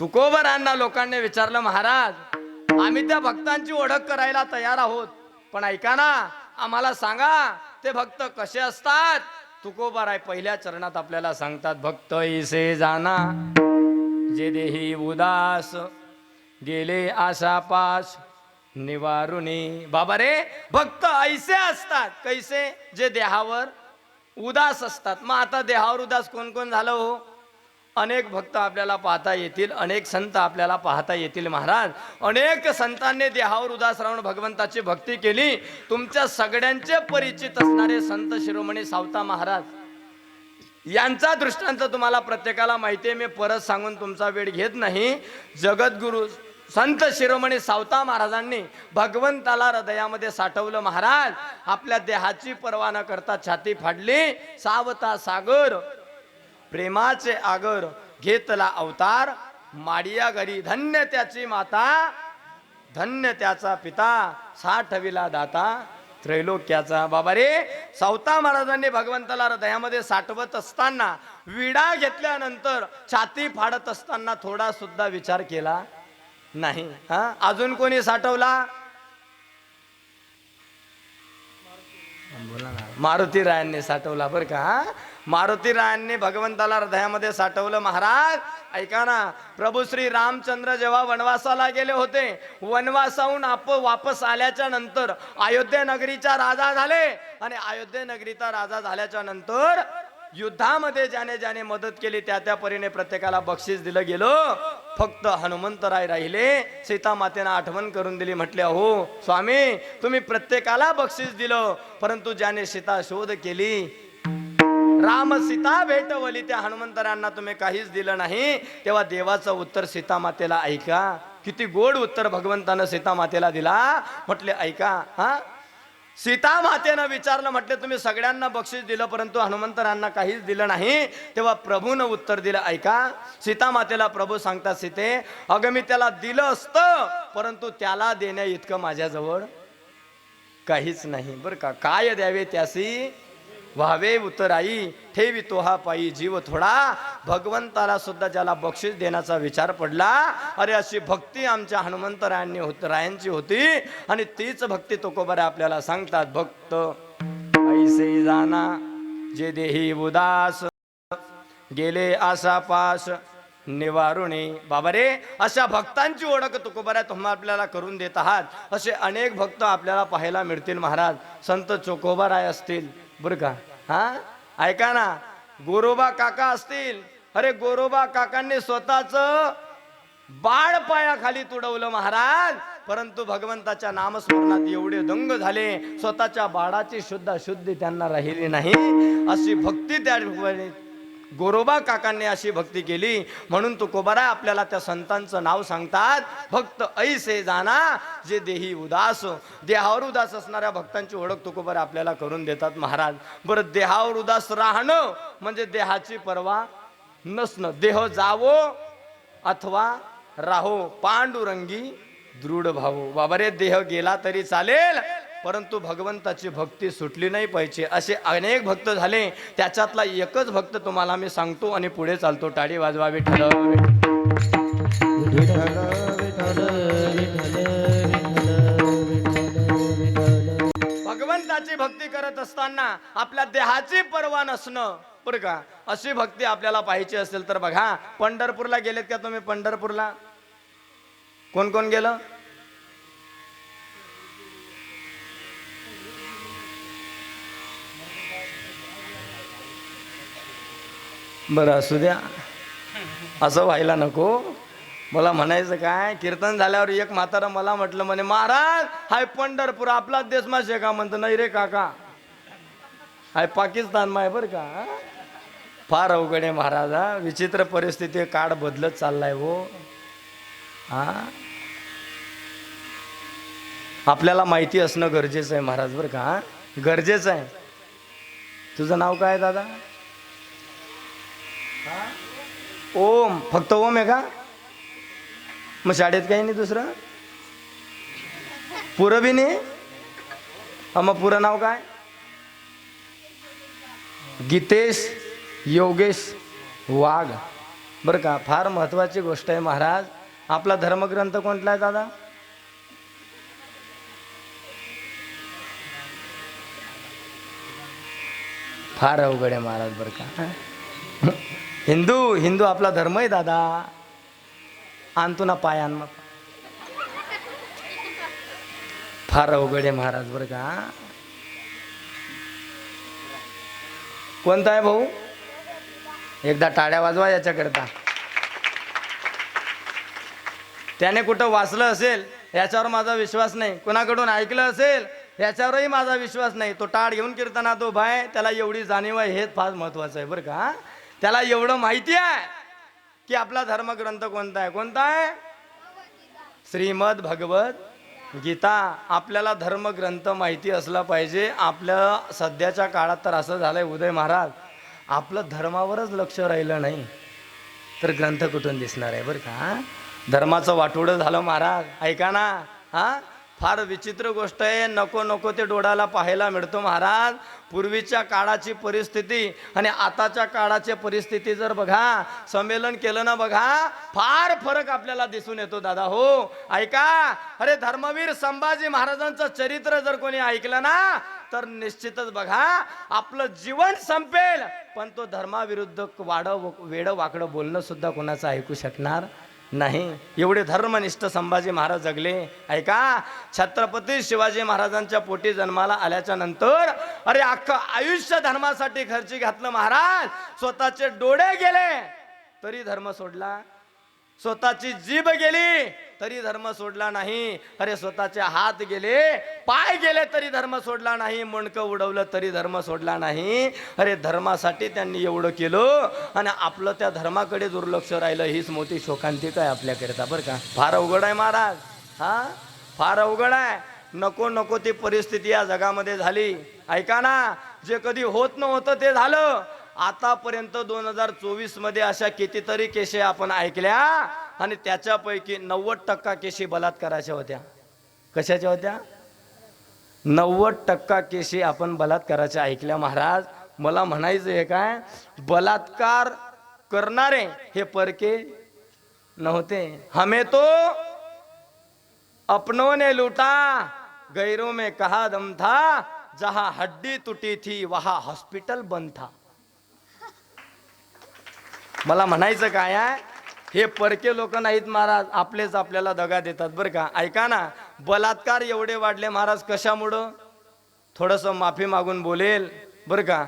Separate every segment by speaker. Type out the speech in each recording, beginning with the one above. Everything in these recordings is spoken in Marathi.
Speaker 1: तुकोबरांना लोकांनी विचारलं महाराज आम्ही त्या भक्तांची ओळख करायला तयार आहोत पण ऐका ना आम्हाला सांगा ते भक्त कसे असतात? तुकोबर आहे पहिल्या चरणात आपल्याला सांगतात भक्त इसे जाना जे देही उदास गेले आशापाश निवारुनी. बाबा रे भक्त ऐसे असतात कैसे? जे देहावर उदास असतात. मग आता देहावर उदास कोण कोण झालं हो? अनेक भक्त आपल्याला पाहता येतील अनेक संत आपल्याला पाहता येतील महाराज. अनेक संतांनी देहावर उदास राहून भगवंताची भक्ती केली. तुमच्या सगळ्यांचे परिचित असणारे संत शिरोमणी सावता महाराज. यांचा दृष्टांत तुम्हाला प्रत्येकाला माहिती आहे. मी परत सांगून तुमचा वेळ घेत नाही. जगद्गुरु संत शिरोमणी सावता महाराजांनी भगवंताला हृदयामध्ये साठवलं महाराज. आपल्या देहाची पर्वा न करता छाती फाडली. सावता सागर प्रेमाचे आगर घेतला अवतार. माडिया घरी धन्य त्याची माता. धन्य त्याचा पिता साठविला दाता. त्रैलोक्याचा बाबा रे. सावता महाराजांनी भगवंताला हृदयामध्ये साठवत असताना विडा घेतल्यानंतर छाती फाडत असताना थोडा सुद्धा विचार केला नाही. हा? अजून कोणी साठवला? बोला ना मारुती रायांनी साठवला बरं का हा? मारुती रायांनी भगवंताला हृदयामध्ये साठवलं. महाराज ऐका ना प्रभू श्री रामचंद्र जेव्हा वनवासाला गेले होते वनवासाहून आप वापस आल्याच्यानंतर अयोध्या नगरीचा राजा झाले. आणि अयोध्या नगरीचा राजा झाल्याच्यानंतर युद्धामध्ये ज्याने ज्याने मदत केली त्या त्या परीने प्रत्येकाला बक्षीस दिलं गेलं. फक्त हनुमंतराय राहिले. सीता मातेनं आठवण करून दिली म्हटले हो स्वामी तुम्ही प्रत्येकाला बक्षीस दिलं परंतु ज्याने सीता शोध केली राम सीता भेटवली. त्या हनुमंतरांना तुम्ही काहीच दिलं नाही. तेव्हा देवाचं उत्तर सीता मातेला ऐका. किती गोड उत्तर भगवंतानं सीता मातेला दिला. म्हटले ऐका हा? सीता मातेनं विचारलं म्हटले तुम्ही सगळ्यांना बक्षीस दिलं परंतु हनुमंतरांना काहीच दिलं नाही. तेव्हा प्रभूनं उत्तर दिलं ऐका सीता मातेला प्रभू सांगतात सीते अगं मी त्याला दिलं असतं परंतु त्याला देण्या इतकं माझ्याजवळ काहीच नाही. बरं का? काय द्यावे त्यासी? व्हावे उतराई ठेवी तो हा पायी जीव थोडा. भगवंताला सुद्धा ज्याला बक्षीस देण्याचा विचार पडला अरे अशी भक्ती आमच्या हनुमंतरायांनी होत रायांची होती. आणि तीच भक्ती तुकोबारे आपल्याला सांगतात भक्त ऐसे जाना जे देही उदास गेले आसा पास निवारुणी. बाबा रे अशा भक्तांची ओळख तुकोबाऱ्या तुम्हा आपल्याला करून देत आहात. असे अनेक भक्त आपल्याला पाहायला मिळतील महाराज. संत चोकोबाराय असतील बरं का? हा? ऐका ना गोरोबा काका असतील. अरे गोरोबा काकांनी स्वतःच बाळ पायाखाली तुडवलं महाराज. परंतु भगवंताच्या नामस्मरणात एवढे दंग झाले स्वतःच्या बाळाची शुद्ध शुद्धी त्यांना राहिली नाही. अशी भक्ती त्या ठिकाणी गोरोबा काकांनी अशी भक्ती केली. म्हणून तुकोबारा आपल्याला त्या संतांचं नाव सांगतात. भक्त ऐसे जाना जे देही उदास. देहावर उदास असणाऱ्या भक्तांची ओळख तुकोबारा आपल्याला करून देतात महाराज. बरं देहावर उदास राहणं म्हणजे देहाची पर्वा नसणं. देह जावो अथवा राहो. पांडुरंगी दृढ भाऊ बाबा रे देह गेला तरी चालेल. परंतु भगवंताची भक्ती सुटली नाही पाहिजे. असे अनेक भक्त झाले. त्याच्यातला एकच भक्त तुम्हाला मी सांगतो आणि पुढे चालतो. टाळी वाजवावी
Speaker 2: विठ्ठल.
Speaker 1: भगवंताची भक्ती करत असताना आपल्या देहाची पर्वा नसणं. बरं का? अशी भक्ती आपल्याला पाहिजे असेल तर बघा. पंढरपूरला गेलेत का तुम्ही? पंढरपूरला? कोण कोण गेलं? बरं असू द्या. असं व्हायला नको. मला म्हणायचं काय कीर्तन झाल्यावर एक म्हातारा मला म्हटलं म्हणे महाराज हाय पंढरपूर आपलाच देश माझे का म्हणतो नाही रे काका. हाय पाकिस्तान माय बरं का फार अवघड आहे महाराज हा? विचित्र परिस्थिती काळ बदलत चाललाय हो. हा? आपल्याला माहिती असणं गरजेचं आहे महाराज बरं का गरजेचं आहे. तुझं नाव काय आहे दादा? ओम फक्त ओम आहे का? मग शाळेत काही नाही दुसरं? पुरं बी नाही? हा मग पुरं नाव काय? गीतेश योगेश वाघ. बरं का फार महत्वाची गोष्ट आहे महाराज. आपला धर्मग्रंथ कोणता आहे दादा? फार अवघड आहे महाराज बरं का. हिंदू हिंदू आपला धर्म आहे दादा. आणतो ना पाय आण मग. फार अवघड आहे महाराज बरं का कोणता आहे भाऊ? एकदा टाळ्या वाजवा याच्याकरता. त्याने कुठं वाचलं असेल याच्यावर माझा विश्वास नाही. कोणाकडून ऐकलं असेल याच्यावरही माझा विश्वास नाही. तो टाळ घेऊन कीर्तना तो भाय त्याला एवढी जाणीव आहे हेच फार महत्वाचं आहे बरं का त्याला एवढं माहिती आहे की आपला धर्मग्रंथ कोणता आहे? कोणता आहे? श्रीमद भगवत गीता. आपल्याला धर्मग्रंथ माहिती असला पाहिजे. आपल्या सध्याच्या काळात तर असं झालंय उदय महाराज. आपलं धर्मावरच लक्ष राहिलं नाही. तर ग्रंथ कुठून दिसणार आहे बरं का धर्माचं वाटोडं झालं महाराज. ऐका ना हा? फार विचित्र गोष्ट आहे. नको नको ते डोळ्याला पाहायला मिळतो महाराज. पूर्वीच्या काळाची परिस्थिती आणि आताच्या काळाची परिस्थिती जर बघा संमेलन केलं ना बघा फार फरक आपल्याला दिसून येतो दादा हो. ऐका अरे धर्मवीर संभाजी महाराजांचं चरित्र जर कोणी ऐकलं ना तर निश्चितच बघा आपलं जीवन संपेल. पण तो धर्माविरुद्ध वाड वेड वाकडं बोलणं सुद्धा कोणाचं ऐकू शकणार? नाही. एवढे धर्मनिष्ठ संभाजी महाराज जगले. ऐका छत्रपती शिवाजी महाराजांच्या पोटी जन्माला आल्याच्यानंतर अरे अख्खं आयुष्य धर्मासाठी खर्ची घातलं महाराज. स्वतःचे डोळे गेले. तरी धर्म सोडला. स्वतःची जीभ गेली. तरी धर्म सोडला नाही. अरे स्वतःचे हात गेले पाय गेले तरी धर्म सोडला नाही. मणकं उडवलं तरी धर्म सोडला नाही. अरे धर्मासाठी त्यांनी एवढं केलं आणि आपलं त्या धर्माकडे दुर्लक्ष राहिलं हीच मोठी शोकांतिका आहे आपल्याकरिता बरं का? फार अवघड आहे महाराज. हा? फार अवघड आहे. नको नको ती परिस्थिती या जगामध्ये झाली. ऐका ना जे कधी होत नव्हतं ते झालं. आतापर्यंत दोन हजार चोवीसमध्ये अशा कितीतरी केसे आपण ऐकल्या. आणि त्याच्यापैकी नव्वद टक्का केशी बलात्काराच्या होत्या. कशाच्या होत्या? नव्वद टक्का केशी आपण बलात्काराच्या ऐकल्या महाराज मला म्हणायचं आहे काय? बलात्कार करणारे हे परके नव्हते. हमें तो अपनों ने लूटा गैरों में कहा दम था जहां हड्डी तुटी थी वहा हॉस्पिटल बंद था. मला म्हणायचं काय आहे? हे परके लोक नाहीत महाराज आपलेच आपल्याला दगा देतात बरं का. ऐका ना बलात्कार एवढे वाढले महाराज कशामुळं? थोडंसं माफी मागून बोलेल बरं का.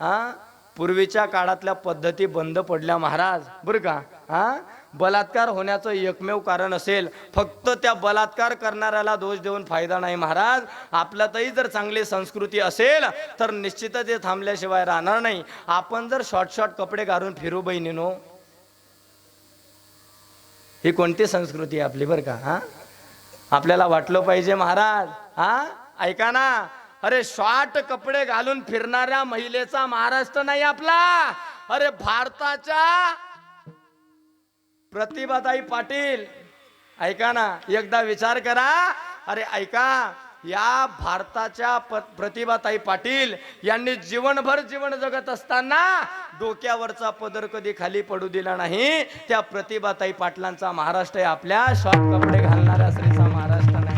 Speaker 1: हा? पूर्वीच्या काळातल्या पद्धती बंद पडल्या महाराज बरं का. हा? बलात्कार होण्याचं एकमेव कारण असेल फक्त त्या बलात्कार करणाऱ्याला दोष देऊन फायदा नाही महाराज. आपल्यातही जर चांगली संस्कृती असेल तर निश्चितच ते थांबल्याशिवाय राहणार नाही. आपण जर शॉर्ट शॉर्ट कपडे घालून फिरू बहिणीनो ही कोणती संस्कृती आहे आपली बरं का हा? आपल्याला वाटलं पाहिजे महाराज हा? ऐका ना. अरे शॉर्ट कपडे घालून फिरणाऱ्या महिलेचा महाराष्ट्र नाही आपला. अरे भारताच्या प्रतिभाताई पाटील ऐका ना एकदा विचार करा. अरे ऐका या भारताच्या प्रतिभाताई पाटील यांनी जीवनभर जीवन जगत असताना डोक्यावरचा पदर कधी खाली पडू दिला नाही. त्या प्रतिभाताई पाटलांचा महाराष्ट्र आपल्या शॉर्ट कपडे घालणाऱ्या स्त्रीचा महाराष्ट्र नाही.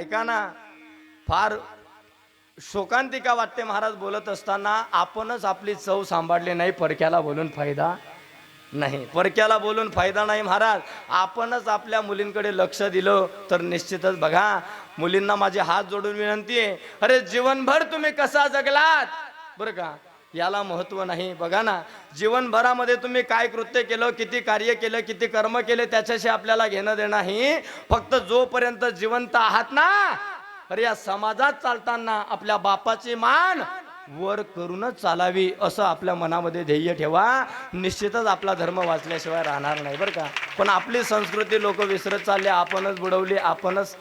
Speaker 1: ऐका ना फार शोकांतिका वाटते महाराज बोलत असताना आपणच आपली चव सांभाळली नाही परक्याला बोलून फायदा. नाही. परक्याला बोलून फायदा नाही महाराज. आपणच आपल्या मुलींकडे लक्ष दिलं तर निश्चितच बघा. मुलींना माझे हात जोडून विनंती आहे. अरे जीवनभर तुम्ही कसा जगलात? बरं का? याला महत्त्व नाही. बघा ना. जीवनभरामध्ये तुम्ही काय कृत्य केलं किती कार्य केलं किती कर्म केले त्याच्याशी आपल्याला घेणं देणं नाही फक्त जोपर्यंत जिवंत आहात ना अरे या समाजात चालताना आपल्या बापाची मान वर करूनच चालावी असं आपल्या मनामध्ये ध्येय ठेवा. निश्चितच आपला धर्म वाचल्याशिवाय राहणार नाही बरं का? पण आपली संस्कृती लोक विसरत चालले आपणच बुडवली आपणच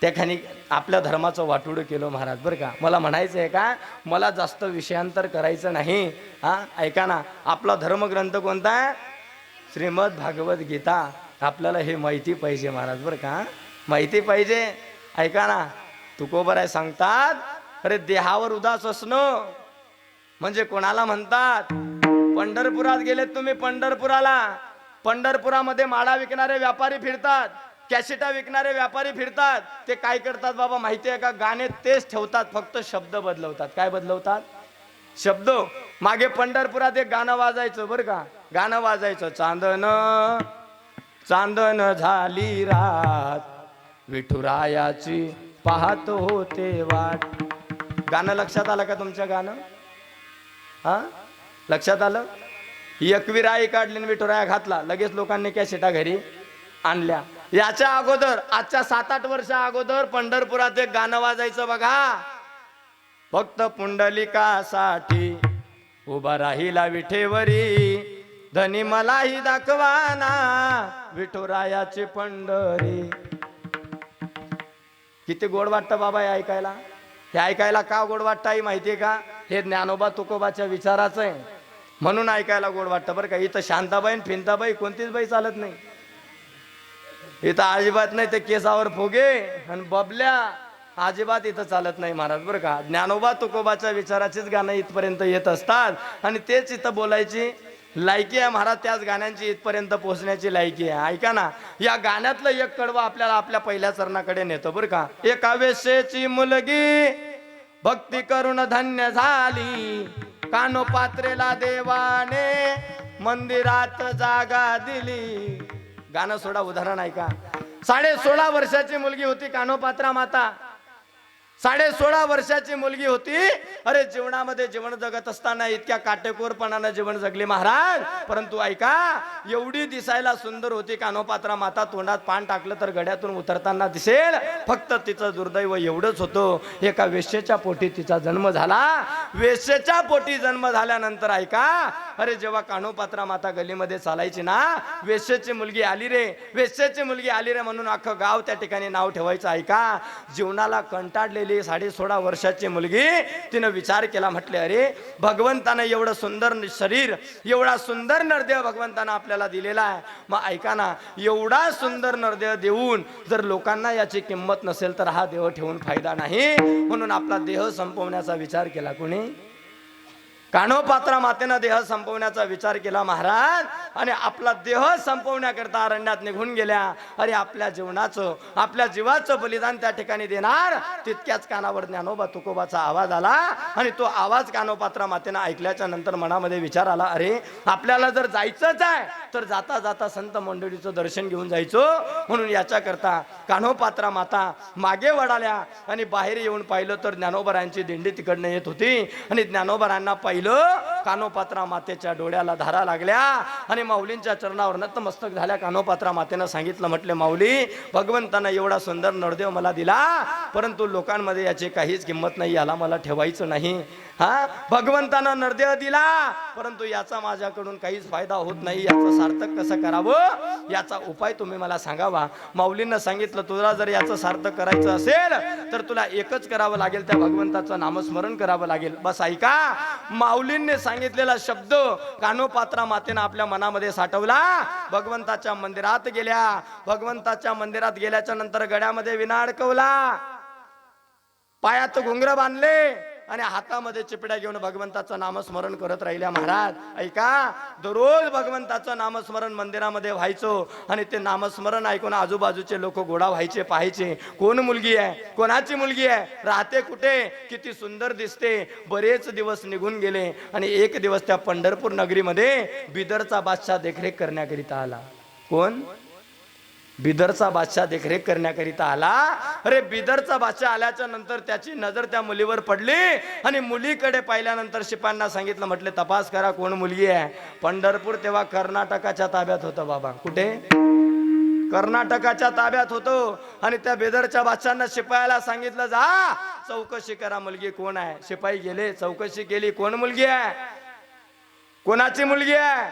Speaker 1: त्या खाणी आपल्या धर्माचं वाटोडं केलं महाराज बरं का? मला म्हणायचं आहे का मला जास्त विषयांतर करायचं नाही. हा ऐका ना आपला धर्मग्रंथ कोणता? आहे श्रीमद भागवत गीता. आपल्याला हे माहिती पाहिजे महाराज बरं का? माहिती पाहिजे? ऐका ना तुकोबर आहे सांगतात अरे देहावर उदास असणं म्हणजे कोणाला म्हणतात? पंढरपुरात गेलेत तुम्ही पंढरपुराला. पंढरपुरामध्ये माळा विकणारे व्यापारी फिरतात कॅशिटा विकणारे व्यापारी फिरतात. ते काय करतात बाबा माहिती आहे का? गाणे तेच ठेवतात फक्त शब्द बदलवतात. काय बदलवतात? शब्द. मागे पंढरपुरात एक गाणं वाजायचं बरं का? गाणं वाजायचं चांदन चांदन झाली रात. विठुरायाची पाहत होते वाट. गाणं लक्षात आलं का तुमच्या गाणं? हा? लक्षात आलं? एकविराई काढली आणि विठुराया घातला. लगेच लोकांनी कॅसेटा घरी आणल्या. याच्या अगोदर आजच्या सात आठ वर्षा अगोदर पंढरपुरात एक गाणं वाजायचं बघा. फक्त पुंडलिकासाठी उभा राहिला विठेवरी. धनी मलाही दाखवाना विठुरायाची पंढरी. किती गोड वाटतं बाबा ऐकायला. हे ऐकायला का गोड वाटतं माहिती माहितीये का? हे ज्ञानोबा तुकोबाच्या विचाराचं आहे. म्हणून ऐकायला गोड वाटतं बरं का. इथं शांताबाई आणि फिंताबाई कोणतीच बाई चालत नाही. इथं अजिबात नाही ते केसावर फुगे आणि बबल्या अजिबात इथं चालत नाही महाराज बरं का. ज्ञानोबा तुकोबाच्या विचाराचीच गाणं इथपर्यंत येत असतात आणि तेच इथं बोलायची लायकी आहे महाराज त्याच गाण्यांची इथपर्यंत पोहोचण्याची लायकी आहे. ऐका ना या गाण्यातलं एक कडवं आपल्याला आपल्या पहिल्या चरणाकडे नेतो बरं का. एका वेशेची मुलगी भक्ती करून धन्य झाली. कानो पात्रेला देवाने मंदिरात जागा दिली. गाणं सोडा उदाहरण ऐका. साडे सोळा वर्षाची मुलगी होती कानोपात्रा माता. साडे सोळा वर्षाची मुलगी होती. अरे जीवनामध्ये जीवन जगत असताना इतक्या काटेकोरपणानं जीवन जगले महाराज. परंतु ऐका एवढी दिसायला सुंदर होती कानोपात्रा. माता तोंडात पान टाकलं तर गड्यातून उतरताना दिसेल. फक्त तिचं दुर्दैव एवढंच होतं. एका वेश्येच्या पोटी तिचा जन्म झाला. वेशेच्या पोटी जन्म झाल्यानंतर ऐका. अरे जेव्हा कानोपात्रा माता गलीमध्ये चालायची ना वेश्येची मुलगी आली रे. वेशेची मुलगी आली रे म्हणून अख्खं गाव त्या ठिकाणी नाव ठेवायचं ऐका. जीवनाला कंटाळलेली साडे सोळा वर्षाची मुलगी तिनं विचार केला म्हटले अरे भगवंतानं एवढं सुंदर शरीर एवढा सुंदर नरदेह भगवंतानं आपल्याला दिलेला आहे. मग ऐका ना एवढा सुंदर नरदेह देऊन जर लोकांना याची किंमत नसेल तर हा देह ठेवून फायदा नाही. म्हणून आपला देह संपवण्याचा विचार केला कोणी? कानोपात्रा मातेनं देह संपवण्याचा विचार केला महाराज. आणि आपला देह संपवण्याकरता अरण्यात निघून गेल्या. अरे आपल्या जीवनाचं आपल्या जीवाचं बलिदान त्या ठिकाणी देणार. तितक्याच कानावर ज्ञानोबा तुकोबाचा आवाज आला आणि तो आवाज कानोपात्रा मातेनं ऐकल्याच्या नंतर मनामध्ये विचार आला अरे आपल्याला जर जायचंच आहे तर जाता जाता संत मंडळीचं दर्शन घेऊन जायचो. म्हणून याच्याकरता कान्होपात्रा माता मागे वडाल्या आणि बाहेर येऊन पाहिलं तर ज्ञानोबरांची दिंडी तिकडनं येत होती. आणि ज्ञानोबरांना पाहिलं कानोपात्रा मातेच्या डोळ्याला धारा लागल्या आणि माऊलींच्या चरणावर नतमस्तक झाल्या कानोपात्रा मातेनं सांगितलं म्हटले माऊली भगवंतानं एवढा सुंदर नरदेव मला दिला परंतु लोकांमध्ये याची काहीच किंमत नाही याला मला ठेवायचं नाही. हा? भगवंतानं नरदेव दिला परंतु याचा माझ्याकडून काहीच फायदा होत नाही. याचं सार्थक कसं करावं? याचा उपाय तुम्ही मला सांगावा. माऊलींना सांगितलं तुला जर याचं सार्थक करायचं असेल तर तुला एकच करावं लागेल. त्या भगवंताचं नामस्मरण करावं लागेल. बस ऐका. माऊलींनी सांगितलेला शब्द कानोपात्रा मातेनं आपल्या मनामध्ये साठवला. भगवंताच्या मंदिरात गेल्या. भगवंताच्या मंदिरात गेल्याच्यानंतर गड्यामध्ये विना अडकवला. पायात घुंगर बांधले. आणि हातामध्ये चिपड्या घेऊन भगवंताचं नामस्मरण करत राहिल्या महाराज. ऐका दररोज भगवंताचं नामस्मरण मंदिरामध्ये व्हायचो आणि ते नामस्मरण ऐकून आजूबाजूचे लोक गोडा व्हायचे पाहायचे. कोण मुलगी आहे? कोणाची मुलगी आहे? राहते कुठे? किती सुंदर दिसते. बरेच दिवस निघून गेले आणि एक दिवस त्या पंढरपूर नगरीमध्ये बिदरचा बादशाह देखरेख करण्याकरिता आला. कोण? बिदरचा बादशाह देखरेख करण्याकरिता आला. अरे बिदरचा बादशाह आल्याच्यानंतर त्याची नजर त्या मुलीवर पडली आणि मुलीकडे पाहिल्यानंतर शिपांना सांगितलं म्हटले तपास करा कोण मुलगी आहे. पंढरपूर तेव्हा कर्नाटकाच्या ताब्यात होतं बाबा. कुठे? कर्नाटकाच्या ताब्यात होतो. आणि त्या बिदरच्या बादशांना शिपायाला सांगितलं जा. चौकशी करा मुलगी कोण आहे. शिपाई गेले. चौकशी केली कोण मुलगी आहे? कोणाची मुलगी आहे?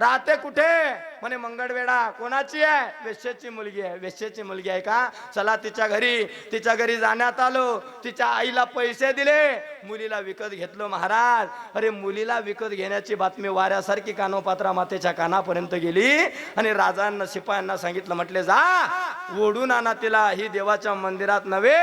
Speaker 1: राहते कुठे? म्हणे मंगळवेढा कोणाची आहे? वेश्याची मुलगी आहे. वेश्याची मुलगी आहे का? चला तिच्या घरी तिच्या घरी जाण्यात आलो. तिच्या आईला पैसे दिले. मुलीला विकत घेतलं महाराज. अरे मुलीला विकत घेण्याची बातमी वाऱ्यासारखी कानोपात्रा मातेच्या कानापर्यंत गेली आणि राजांना शिपायांना सांगितलं म्हटले जा ओढून आणा तिला. ही देवाच्या मंदिरात नव्हे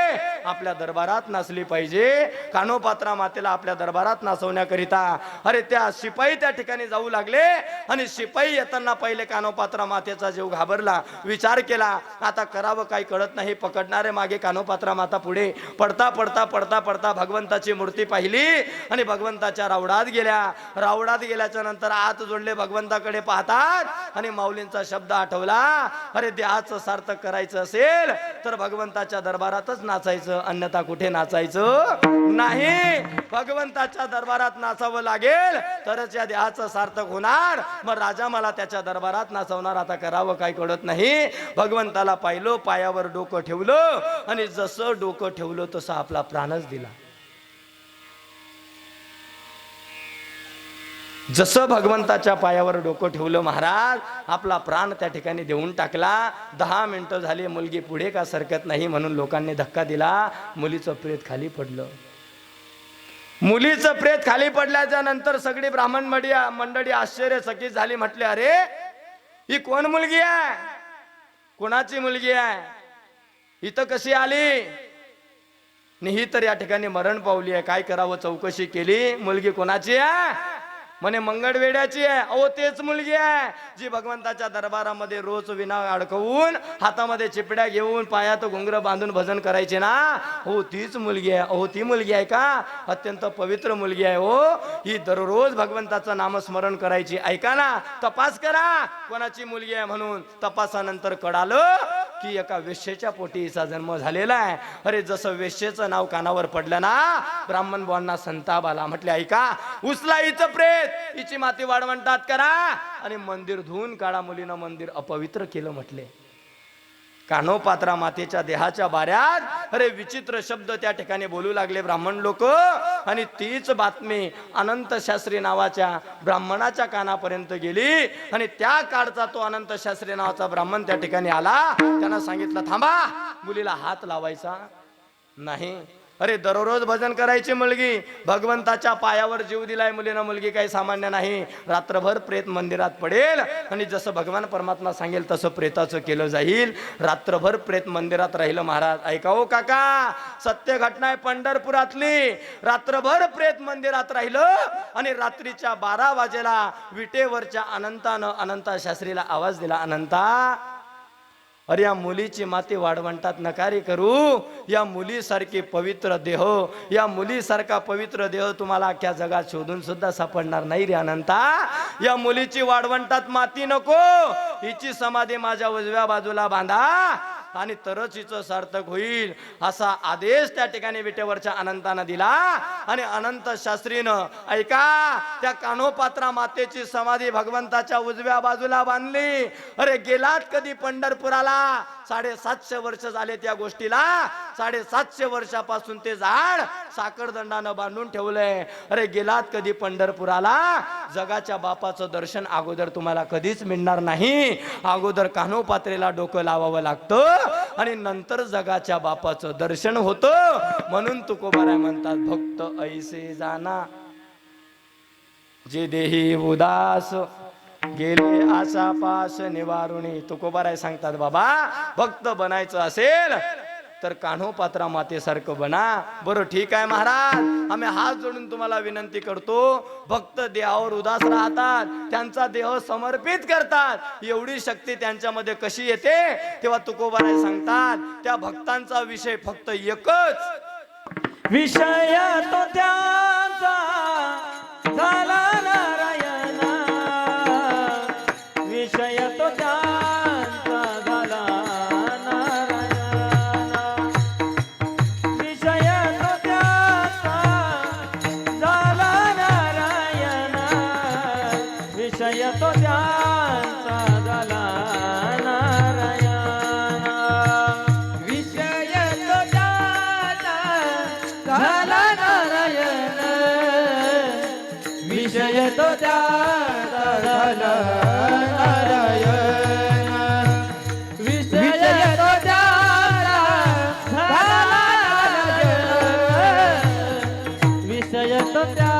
Speaker 1: आपल्या दरबारात नाचली पाहिजे. कानोपात्रा मातेला आपल्या दरबारात नाचवण्याकरिता. अरे त्या शिपाई त्या ठिकाणी जाऊ लागले आणि शिपाई येताना पहिले कानोपात्रा मातेचा जीव घाबरला विचार केला आता करावं काही कळत नाही पकडणारे मागे कानोपात्रा माता पुढे. पडता पडता पडता पडता भगवंताची मूर्ती पाहिली आणि भगवंताच्या रावडात गेल्या. रावडात गेल्याच्यानंतर आत जोडले भगवंताकडे पाहतात आणि माऊलींचा शब्द आठवला अरे देहाचं सार्थक करायचं असेल तर भगवंताच्या दरबारातच नाचायचं अन्यथा कुठे नाचायचं नाही. भगवंताच्या दरबारात नाचावं लागेल तरच या देहाचं सार्थक होणार. मग राजा मला त्याच्या दरबारात नाचवणार आता करावं काय कळत नाही. भगवंताला पाहिलं पायावर डोकं ठेवलं आणि जसं डोकं ठेवलं तसं आपला प्राणच दिला. जसं भगवंताच्या पायावर डोकं ठेवलं महाराज आपला प्राण त्या ठिकाणी देऊन टाकला. दहा मिनटं झाली मुलगी पुढे का सरकत नाही म्हणून लोकांनी धक्का दिला. मुलीचं प्रेत खाली पडलं. मुलीचं प्रेत खाली पडल्याच्या नंतर सगळी ब्राह्मण मंडळी मंडळी आश्चर्यचकित झाली म्हटले अरे ही कोण मुलगी आहे? कोणाची मुलगी आहे? इथं कशी आली? आणि ही तर या ठिकाणी मरण पावली आहे. काय करावं? चौकशी केली. मुलगी कोणाची आहे? म्हणे मंगळवेड्याची आहे. अहो तेच मुलगी आहे जी भगवंताच्या दरबारामध्ये रोज विना अडकवून हातामध्ये चिपड्या घेऊन पायात घुंगर बांधून भजन करायचे ना? हो तीच मुलगी आहे. अहो ती मुलगी आहे का? अत्यंत पवित्र मुलगी आहे हो. ही दररोज भगवंताचं नामस्मरण करायची. ऐका ना तपास करा. कोणाची मुलगी आहे म्हणून तपासानंतर कळालं? की एका वेश्येच्या पोटी हिचा जन्म झालेला आहे. अरे जसं वेश्येचं नाव कानावर पडलं ना ब्राह्मण बुवांना संताप आला. म्हटले ऐका उचला हिचं प्रेत. हिची माती वाढवंटात करा. आणि मंदिर धुवून काळा मुलीनं मंदिर अपवित्र केलं म्हटले. कानोपात्रा मातेच्या देहाच्या बाऱ्यात अरे विचित्र शब्द त्या ठिकाणी बोलू लागले ब्राह्मण लोक. आणि तीच बातमी अनंत शास्त्री नावाच्या ब्राह्मणाच्या कानापर्यंत गेली. आणि त्या काळचा तो अनंत शास्त्री नावाचा ब्राह्मण त्या ठिकाणी आला. त्यांना सांगितलं थांबा मुलीला हात लावायचा नाही. अरे दररोज भजन करायची मुलगी. भगवंताच्या पायावर जीव दिलाय मुलीना. मुलगी काही सामान्य नाही. रात्रभर प्रेत मंदिरात पडेल. आणि जसं भगवान परमात्मा सांगेल तसं प्रेताचं केलं जाईल. रात्रभर प्रेत मंदिरात राहिलं महाराज. ऐकाओ काका? सत्य घटना आहे पंढरपुरातली. रात्रभर प्रेत मंदिरात राहिलं आणि रात्रीच्या बारा वाजेला विटेवरच्या अनंतानं अनंता शास्त्रीला आवाज दिला. अनंता अरे या मुलीची माती वाढवंटात नकारी करू. या मुलीसारखी पवित्र देह या मुलीसारखा पवित्र देह तुम्हाला अख्ख्या जगात शोधून सुद्धा सापडणार नाही रे अनंता. या मुलीची वाढवंटात माती नको. हिची समाधी माझ्या उजव्या बाजूला बांधा. आणि तरच हिचं सार्थक होईल असा आदेश त्या ठिकाणी विटेवरच्या अनंतानं दिला. आणि अनंत शास्त्रीनं ऐका त्या कानोपात्रा मातेची समाधी भगवंताच्या उजव्या बाजूला बांधली. अरे गेलात कधी पंढरपुराला? साडेसातशे वर्ष झाले त्या गोष्टीला. साडेसातशे वर्षापासून ते झाड साखरदंडानं बांधून ठेवलंय. अरे गेलात कधी पंढरपुराला? जगाच्या बापाचं दर्शन अगोदर तुम्हाला कधीच मिळणार नाही. अगोदर कानोपात्रेला डोकं लावावं लागतं आणि नंतर जगाच्या बापाचं दर्शन होतं. म्हणून तुकोबाराय म्हणतात भक्त ऐसे जाना. जे देही उदास गेले आशा पाश निवारुणी. तुकोबाराय सांगतात बाबा भक्त बनायचं असेल तर कान्हो पात्रा मातेसारखं बना. बरं ठीक आहे महाराज. आम्ही हात जोडून तुम्हाला विनंती करतो भक्त देहावर उदास राहतात त्यांचा देह समर्पित करतात. एवढी शक्ती त्यांच्यामध्ये कशी येते? तेव्हा तुकोबाराय सांगतात त्या भक्तांचा विषय फक्त एकच.
Speaker 2: विषय तो त्यांचा झाला
Speaker 1: Don't